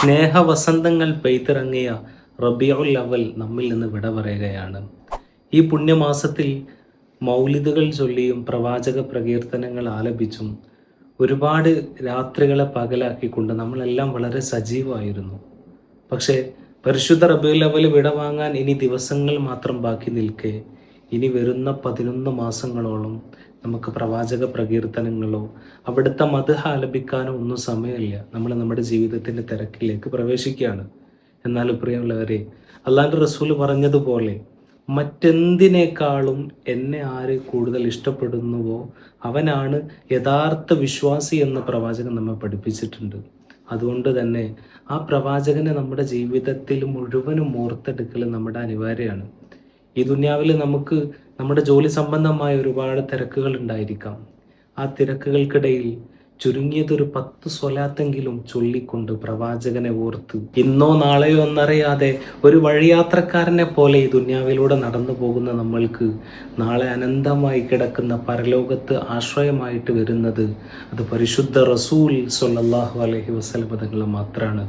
സ്നേഹവസന്തങ്ങൾ പെയ്തിറങ്ങിയ റബിയുൽ അവൽ നമ്മിൽ നിന്ന് വിട പറയുകയാണ്. ഈ പുണ്യമാസത്തിൽ മൗലിദുകൾ ചൊല്ലിയും പ്രവാചക പ്രകീർത്തനങ്ങൾ ആലപിച്ചും ഒരുപാട് രാത്രികളെ പകലാക്കിക്കൊണ്ട് നമ്മളെല്ലാം വളരെ സജീവമായിരുന്നു. പക്ഷേ പരിശുദ്ധ റബിയുൽ അവൽ വിട വാങ്ങാൻ ഇനി ദിവസങ്ങൾ മാത്രം ബാക്കി നിൽക്കെ ഇനി വരുന്ന പതിനൊന്ന് മാസങ്ങളോളം നമുക്ക് പ്രവാചക പ്രകീർത്തനങ്ങളോ അവിടുത്തെ മത ആലപിക്കാനോ ഒന്നും സമയമില്ല. നമ്മൾ നമ്മുടെ ജീവിതത്തിന്റെ തിരക്കിലേക്ക് പ്രവേശിക്കുകയാണ്. എന്നാൽ പ്രിയമുള്ളവരെ അള്ളാഹുന്റെ റസൂൽ പറഞ്ഞതുപോലെ മറ്റെന്തിനേക്കാളും എന്നെ ആര് കൂടുതൽ ഇഷ്ടപ്പെടുന്നുവോ അവനാണ് യഥാർത്ഥ വിശ്വാസി എന്ന പ്രവാചകൻ നമ്മെ പഠിപ്പിച്ചിട്ടുണ്ട്. അതുകൊണ്ട് തന്നെ ആ പ്രവാചകനെ നമ്മുടെ ജീവിതത്തിൽ മുഴുവനും ഓർത്തെടുക്കൽ നമ്മുടെ അനിവാര്യമാണ്. ഈ ദുന്യാവിൽ നമുക്ക് നമ്മുടെ ജോലി സംബന്ധമായ ഒരുപാട് തിരക്കുകൾ ഉണ്ടായിരിക്കാം. ആ തിരക്കുകൾക്കിടയിൽ ചുരുങ്ങിയതൊരു പത്ത് സ്വലാത്തെങ്കിലും ചൊല്ലിക്കൊണ്ട് പ്രവാചകനെ ഓർത്ത് ഇന്നോ നാളെയോ എന്നറിയാതെ ഒരു വഴിയാത്രക്കാരനെ പോലെ ഈ ദുന്യാവിലൂടെ നടന്നു പോകുന്ന നമ്മൾക്ക് നാളെ അനന്തമായി കിടക്കുന്ന പരലോകത്ത് ആശ്രയമായിട്ട് വരുന്നത് അത് പരിശുദ്ധ റസൂൽ സൊല്ലാഹു അലഹി വസലപദങ്ങൾ മാത്രമാണ്